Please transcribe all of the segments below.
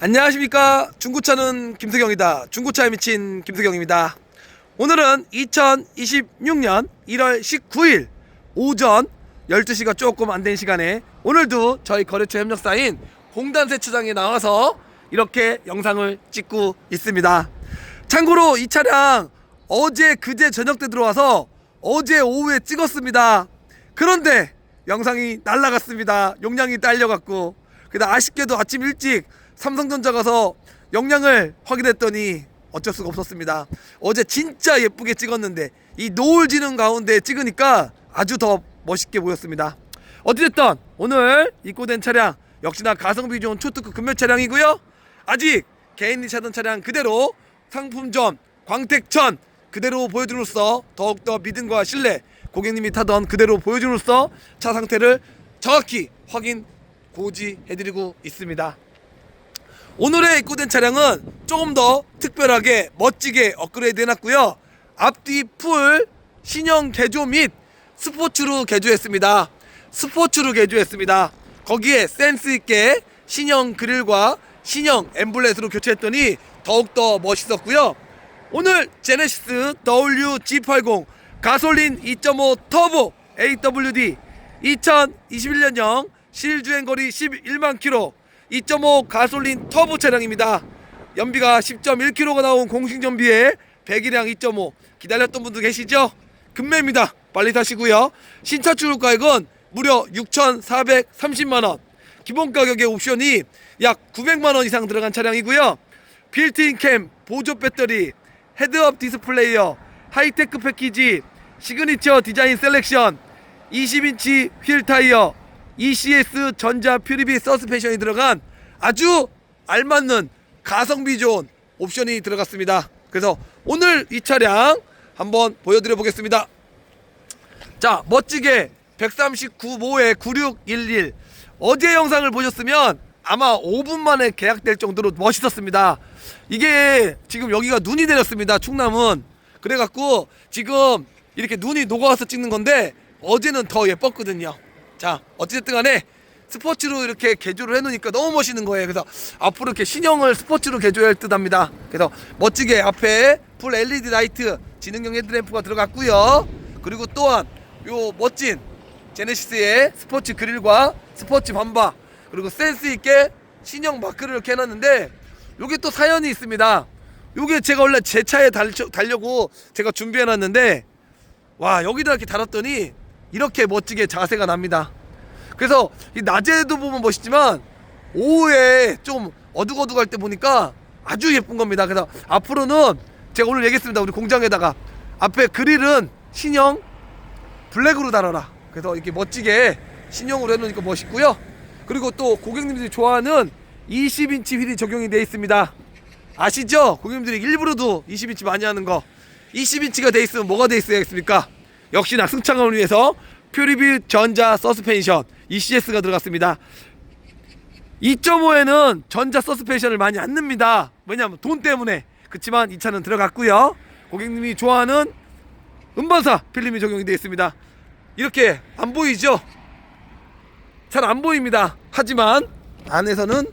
안녕하십니까. 중고차는 김수경이다. 중고차에 미친 김수경입니다. 오늘은 2026년 1월 19일 오전 12시가 조금 안 된 시간에 오늘도 저희 거래처 협력사인 공단 세차장에 나와서 이렇게 영상을 찍고 있습니다. 참고로 이 차량 어제 그제 저녁 때 들어와서 어제 오후에 찍었습니다. 그런데 영상이 날라갔습니다. 용량이 딸려갖고. 그다 아쉽게도 아침 일찍 삼성전자 가서 영양을 확인했더니 어쩔 수가 없었습니다. 어제 진짜 예쁘게 찍었는데 이 노을 지는 가운데 찍으니까 아주 더 멋있게 보였습니다. 어찌됐든 오늘 입고된 차량 역시나 가성비 좋은 초특급 금매 차량이고요. 아직 개인이 차던 차량 그대로 상품점 광택천 그대로 보여줌으로써 더욱더 믿음과 신뢰 고객님이 타던 그대로 보여줌으로써 차 상태를 정확히 확인 고지해드리고 있습니다. 오늘의 입고된 차량은 조금 더 특별하게 멋지게 업그레이드 해놨고요. 앞뒤 풀 신형 개조 및 스포츠로 개조했습니다. 스포츠로 개조했습니다. 거기에 센스 있게 신형 그릴과 신형 엠블렛으로 교체했더니 더욱더 멋있었고요. 오늘 제네시스 WG80 가솔린 2.5 터보 AWD 2021년형 실주행거리 11만 킬로 2.5 가솔린 터보 차량입니다. 연비가 10.1km가 나온 공식 연비에 배기량 2.5 기다렸던 분들 계시죠? 금매입니다. 빨리 사시고요. 신차 출고 가격은 무려 6,430만 원. 기본 가격의 옵션이 약 900만 원 이상 들어간 차량이고요. 빌트인 캠, 보조 배터리, 헤드업 디스플레이어, 하이테크 패키지, 시그니처 디자인 셀렉션, 20인치 휠 타이어, ECS 전자 퓨리비 서스펜션이 들어간 아주 알맞는 가성비 좋은 옵션이 들어갔습니다. 그래서 오늘 이 차량 한번 보여드려 보겠습니다. 자, 멋지게 139모의 9611 어제 영상을 보셨으면 아마 5분 만에 계약될 정도로 멋있었습니다. 이게 지금 여기가 눈이 내렸습니다. 충남은 그래갖고 지금 이렇게 눈이 녹아와서 찍는 건데 어제는 더 예뻤거든요. 자, 어찌됐든 간에 스포츠로 이렇게 개조를 해놓으니까 너무 멋있는 거예요. 그래서 앞으로 이렇게 신형을 스포츠로 개조할 듯 합니다. 그래서 멋지게 앞에 풀 LED 라이트, 지능형 헤드램프가 들어갔고요. 그리고 또한 요 멋진 제네시스의 스포츠 그릴과 스포츠 반바 그리고 센스 있게 신형 마크를 이렇게 해놨는데 요게 또 사연이 있습니다. 요게 제가 원래 제 차에 달, 달려고 제가 준비해놨는데 와 여기다 이렇게 달았더니 이렇게 멋지게 자세가 납니다. 그래서 이 낮에도 보면 멋있지만 오후에 좀 어둑어둑할 때 보니까 아주 예쁜 겁니다. 그래서 앞으로는 제가 오늘 얘기했습니다. 우리 공장에다가 앞에 그릴은 신형 블랙으로 달아라. 그래서 이렇게 멋지게 신형으로 해놓으니까 멋있고요. 그리고 또 고객님들이 좋아하는 20인치 휠이 적용이 되어 있습니다. 아시죠? 고객님들이 일부러도 20인치 많이 하는 거. 20인치가 돼 있으면 뭐가 돼 있어야겠습니까? 역시나 승차감을 위해서 퓨리비 전자 서스펜션 ECS가 들어갔습니다. 2.5에는 전자 서스펜션을 많이 안 넣습니다. 왜냐하면 돈 때문에. 그렇지만 이 차는 들어갔고요. 고객님이 좋아하는 음반사 필름이 적용이 되어 있습니다. 이렇게 안 보이죠? 잘 안 보입니다. 하지만 안에서는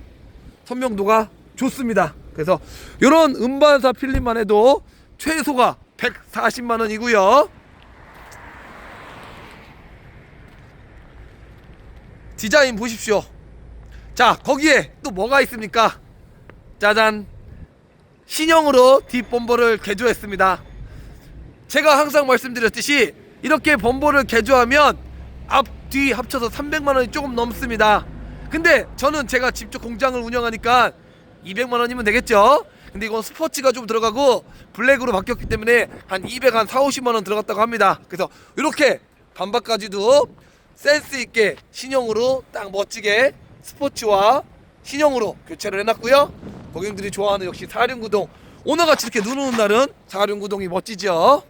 선명도가 좋습니다. 그래서 이런 음반사 필름만 해도 최소가 140만 원이고요. 디자인 보십시오. 자, 거기에 또 뭐가 있습니까? 짜잔. 신형으로 뒷범버를 개조했습니다. 제가 항상 말씀드렸듯이 이렇게 범버를 개조하면 앞, 뒤 합쳐서 300만 원이 조금 넘습니다. 근데 저는 제가 직접 공장을 운영하니까 200만 원이면 되겠죠? 근데 이건 스포츠가 좀 들어가고 블랙으로 바뀌었기 때문에 한 200, 한 4, 50만 원 들어갔다고 합니다. 그래서 이렇게 반박까지도 센스 있게 신형으로 딱 멋지게 스포츠와 신형으로 교체를 해놨고요. 고객님들이 좋아하는 역시 사륜구동 오늘같이 이렇게 눈 오는 날은 사륜구동이 멋지죠.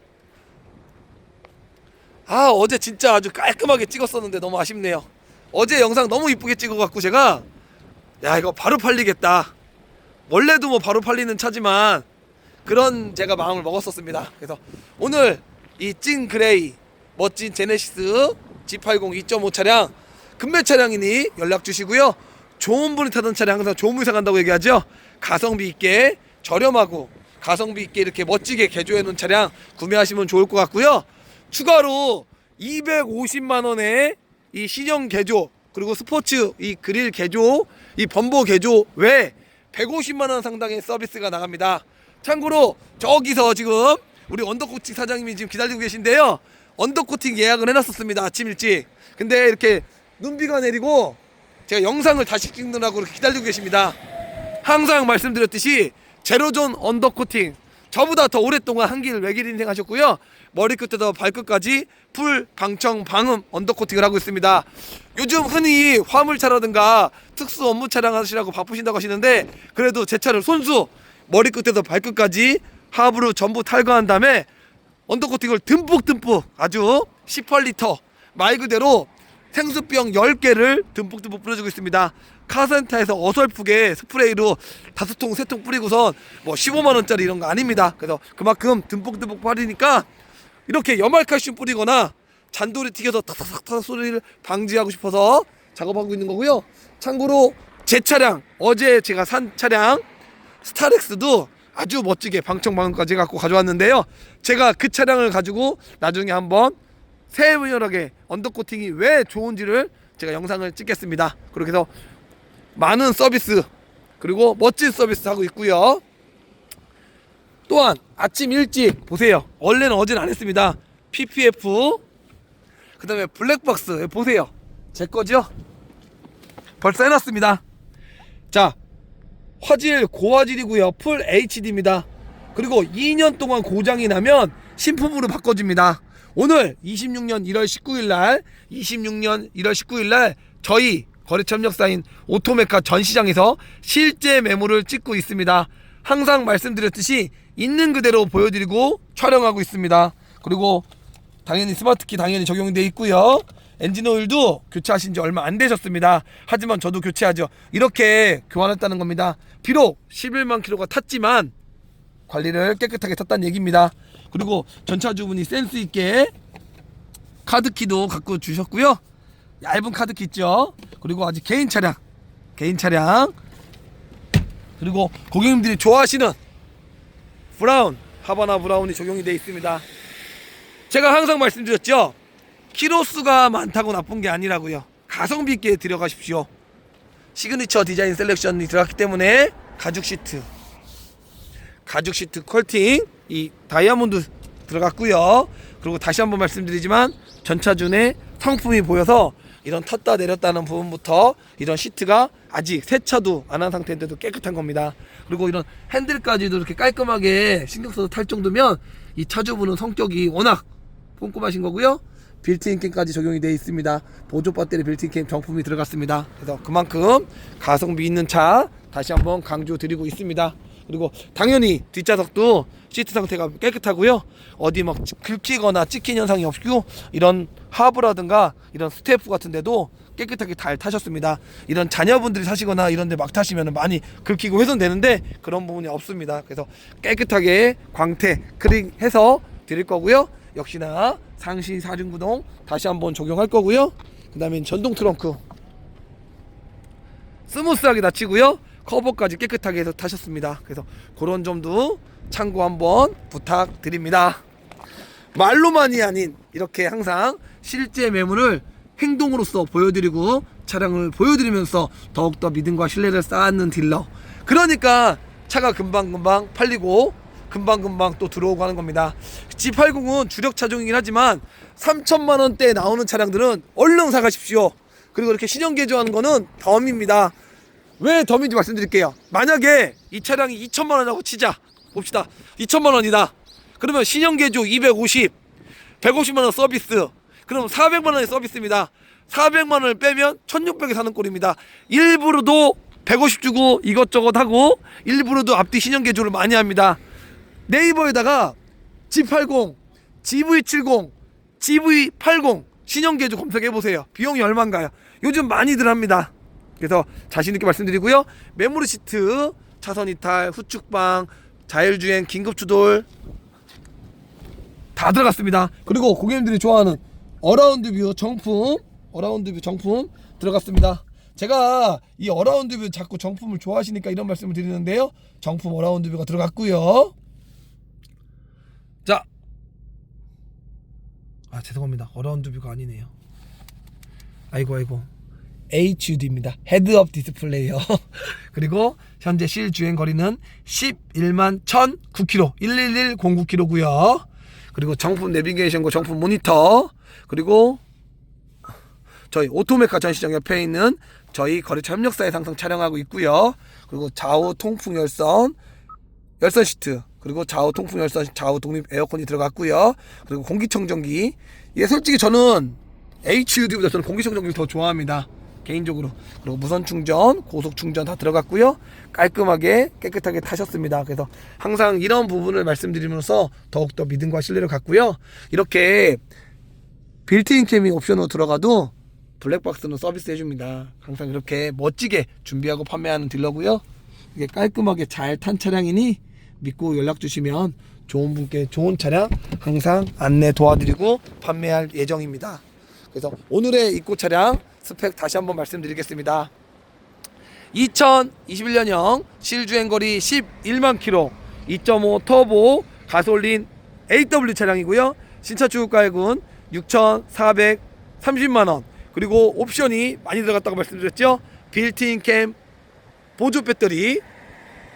아 어제 진짜 아주 깔끔하게 찍었었는데 너무 아쉽네요. 어제 영상 너무 이쁘게 찍어갖고 제가 야 이거 바로 팔리겠다. 원래도 뭐 바로 팔리는 차지만 그런 제가 마음을 먹었었습니다. 그래서 오늘 이 찐 그레이 멋진 제네시스 G80 2.5 차량 금매 차량이니 연락 주시고요. 좋은 분이 타던 차량 항상 좋은 분이 사간다고 얘기하죠. 가성비 있게 저렴하고 가성비 있게 이렇게 멋지게 개조해 놓은 차량 구매하시면 좋을 것 같고요. 추가로 250만 원의 이 신형 개조 그리고 스포츠 이 그릴 개조 이 범보 개조 외 150만 원 상당의 서비스가 나갑니다. 참고로 저기서 지금 우리 언더코팅 사장님이 지금 기다리고 계신데요. 언더코팅 예약을 해놨었습니다. 아침 일찍. 근데 이렇게 눈비가 내리고 제가 영상을 다시 찍느라고 이렇게 기다리고 계십니다. 항상 말씀드렸듯이 제로존 언더코팅 저보다 더 오랫동안 한길 외길 인생 하셨고요. 머리끝에서 발끝까지 풀 방청 방음 언더코팅을 하고 있습니다. 요즘 흔히 화물차라든가 특수 업무 차량 하시라고 바쁘신다고 하시는데 그래도 제 차를 손수 머리끝에서 발끝까지 하부로 전부 탈거한 다음에 언더코팅을 듬뿍듬뿍 아주 18리터 말 그대로 생수병 10개를 듬뿍듬뿍 뿌려주고 있습니다. 카센터에서 어설프게 스프레이로 다섯 통, 세 통 뿌리고선 뭐 15만원짜리 이런 거 아닙니다. 그래서 그만큼 듬뿍듬뿍 뿌리니까 이렇게 염알칼슘 뿌리거나 잔돌이 튀겨서 타닥타닥 소리를 방지하고 싶어서 작업하고 있는 거고요. 참고로 제 차량, 어제 제가 산 차량 스타렉스도 아주 멋지게 방청방음까지 갖고 가져왔는데요. 제가 그 차량을 가지고 나중에 한번 세분열하게 언더코팅이 왜 좋은지를 제가 영상을 찍겠습니다. 그렇게 해서 많은 서비스 그리고 멋진 서비스 하고 있고요. 또한 아침 일찍 보세요. 원래는 어제는 안 했습니다. PPF 그 다음에 블랙박스 보세요. 제 거죠? 벌써 해놨습니다. 자 화질 고화질이고요. 풀 HD입니다. 그리고 2년 동안 고장이 나면 신품으로 바꿔줍니다. 오늘 26년 1월 19일 날 26년 1월 19일 날 저희 거래처 협력사인 오토메카 전시장에서 실제 매물을 찍고 있습니다. 항상 말씀드렸듯이 있는 그대로 보여드리고 촬영하고 있습니다. 그리고 당연히 스마트키 당연히 적용되어 있고요. 엔진 오일도 교체하신 지 얼마 안 되셨습니다. 하지만 저도 교체하죠. 이렇게 교환했다는 겁니다. 비록 11만 킬로가 탔지만 관리를 깨끗하게 탔다는 얘기입니다. 그리고 전차주분이 센스 있게 카드키도 갖고 주셨고요. 얇은 카드키 있죠. 그리고 아직 개인 차량, 개인 차량. 그리고 고객님들이 좋아하시는 브라운 하바나 브라운이 적용이 되어 있습니다. 제가 항상 말씀드렸죠. 키로수가 많다고 나쁜 게 아니라고요. 가성비 있게 들어가십시오. 시그니처 디자인 셀렉션이 들어갔기 때문에 가죽 시트, 가죽 시트 컬팅, 이 다이아몬드 들어갔고요. 그리고 다시 한번 말씀드리지만 전차준의 상품이 보여서 이런 탔다 내렸다는 부분부터 이런 시트가 아직 세차도 안 한 상태인데도 깨끗한 겁니다. 그리고 이런 핸들까지도 이렇게 깔끔하게 신경 써서 탈 정도면 이 차주분은 성격이 워낙 꼼꼼하신 거고요. 빌트인 캠까지 적용이 되어 있습니다. 보조 배터리 빌트인 캠 정품이 들어갔습니다. 그래서 그만큼 가성비 있는 차 다시 한번 강조 드리고 있습니다. 그리고 당연히 뒷좌석도 시트 상태가 깨끗하고요. 어디 막 긁히거나 찍힌 현상이 없고 이런 하부라든가 이런 스태프 같은 데도 깨끗하게 잘 타셨습니다. 이런 자녀분들이 사시거나 이런 데 막 타시면 많이 긁히고 훼손되는데 그런 부분이 없습니다. 그래서 깨끗하게 광택 크링 해서 드릴 거고요. 역시나 상시 사륜구동 다시 한번 적용할 거고요. 그 다음에 전동 트렁크 스무스하게 닫히고요. 커버까지 깨끗하게 해서 타셨습니다. 그래서 그런 점도 참고 한번 부탁드립니다. 말로만이 아닌 이렇게 항상 실제 매물을 행동으로서 보여드리고 차량을 보여드리면서 더욱더 믿음과 신뢰를 쌓는 딜러. 그러니까 차가 금방금방 팔리고 금방금방 또 들어오고 하는 겁니다. G80은 주력 차종이긴 하지만 3천만 원대에 나오는 차량들은 얼른 사가십시오. 그리고 이렇게 신형 개조하는 거는 덤입니다. 왜 덤인지 말씀드릴게요. 만약에 이 차량이 2천만 원이라고 치자. 봅시다. 2천만 원이다. 그러면 신형 개조 250, 150만 원 서비스. 그럼 400만 원의 서비스입니다. 400만 원을 빼면 1600에 사는 꼴입니다. 일부러도 150 주고 이것저것 하고 일부러도 앞뒤 신형 개조를 많이 합니다. 네이버에다가 G80, GV70, GV80 신형 개조 검색해 보세요. 비용이 얼마인가요? 요즘 많이들 합니다. 그래서 자신 있게 말씀드리고요. 메모리 시트, 차선 이탈, 후축방, 자율주행, 긴급 추돌 다 들어갔습니다. 그리고 고객님들이 좋아하는 어라운드 뷰 정품, 어라운드 뷰 정품 들어갔습니다. 제가 이 어라운드 뷰 자꾸 정품을 좋아하시니까 이런 말씀을 드리는데요. 정품 어라운드 뷰가 들어갔고요. 아, 죄송합니다. 어라운드 뷰가 아니네요. 아이고 아이고. HUD입니다. 헤드업 디스플레이요. 그리고 현재 실 주행 거리는 11만 1,009km, 11109km고요. 그리고 정품 내비게이션과 정품 모니터, 그리고 저희 오토메카 전시장 옆에 있는 저희 거래처 협력사에 상승 촬영하고 있고요. 그리고 좌우 통풍 열선, 열선 시트, 그리고 좌우 통풍 열선, 좌우 독립 에어컨이 들어갔고요. 그리고 공기청정기. 이게 솔직히 저는 HUD보다 저는 공기청정기를 더 좋아합니다. 개인적으로. 그리고 무선 충전, 고속 충전 다 들어갔고요. 깔끔하게 깨끗하게 타셨습니다. 그래서 항상 이런 부분을 말씀드리면서 더욱더 믿음과 신뢰를 갖고요. 이렇게 빌트인 캠이 옵션으로 들어가도 블랙박스는 서비스 해줍니다. 항상 이렇게 멋지게 준비하고 판매하는 딜러고요. 이게 깔끔하게 잘 탄 차량이니 믿고 연락 주시면 좋은 분께 좋은 차량 항상 안내 도와드리고 판매할 예정입니다. 그래서 오늘의 입고 차량 스펙 다시 한번 말씀드리겠습니다. 2021년형 실주행거리 11만 킬로 2.5 터보 가솔린 AW 차량이고요. 신차 주가액은 6,430만 원. 그리고 옵션이 많이 들어갔다고 말씀드렸죠. 빌트인 캠, 보조 배터리,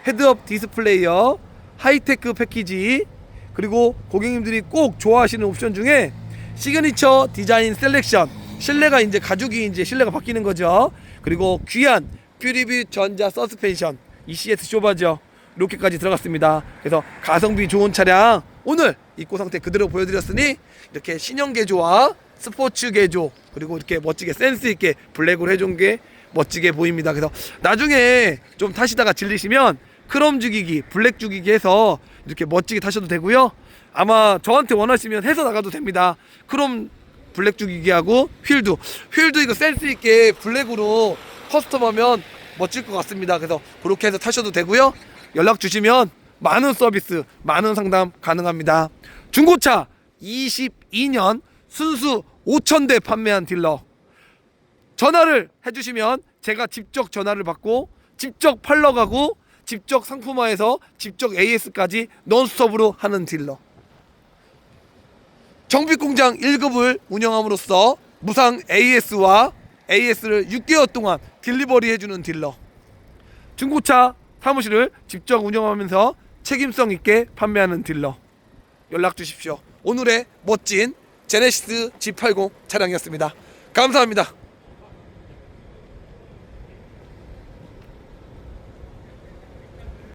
헤드업 디스플레이어, 하이테크 패키지, 그리고 고객님들이 꼭 좋아하시는 옵션 중에 시그니처 디자인 셀렉션, 실내가 이제 가죽이 이제 실내가 바뀌는 거죠. 그리고 귀한 퓨리비 전자 서스펜션, ECS 쇼바죠. 이렇게까지 들어갔습니다. 그래서 가성비 좋은 차량 오늘 입고 상태 그대로 보여드렸으니 이렇게 신형 개조와 스포츠 개조 그리고 이렇게 멋지게 센스 있게 블랙으로 해준 게 멋지게 보입니다. 그래서 나중에 좀 타시다가 질리시면 크롬 죽이기, 블랙 죽이기 해서 이렇게 멋지게 타셔도 되고요. 아마 저한테 원하시면 해서 나가도 됩니다. 크롬 블랙 죽이기하고 휠도 휠도 이거 센스 있게 블랙으로 커스텀하면 멋질 것 같습니다. 그래서 그렇게 해서 타셔도 되고요. 연락 주시면 많은 서비스, 많은 상담 가능합니다. 중고차 22년 순수 5,000대 판매한 딜러 전화를 해주시면 제가 직접 전화를 받고 직접 팔러 가고 직접 상품화해서 직접 AS까지 논스톱으로 하는 딜러. 정비공장 1급을 운영함으로써 무상 AS와 AS를 6개월 동안 딜리버리 해주는 딜러. 중고차 사무실을 직접 운영하면서 책임성 있게 판매하는 딜러. 연락 주십시오. 오늘의 멋진 제네시스 G80 차량이었습니다. 감사합니다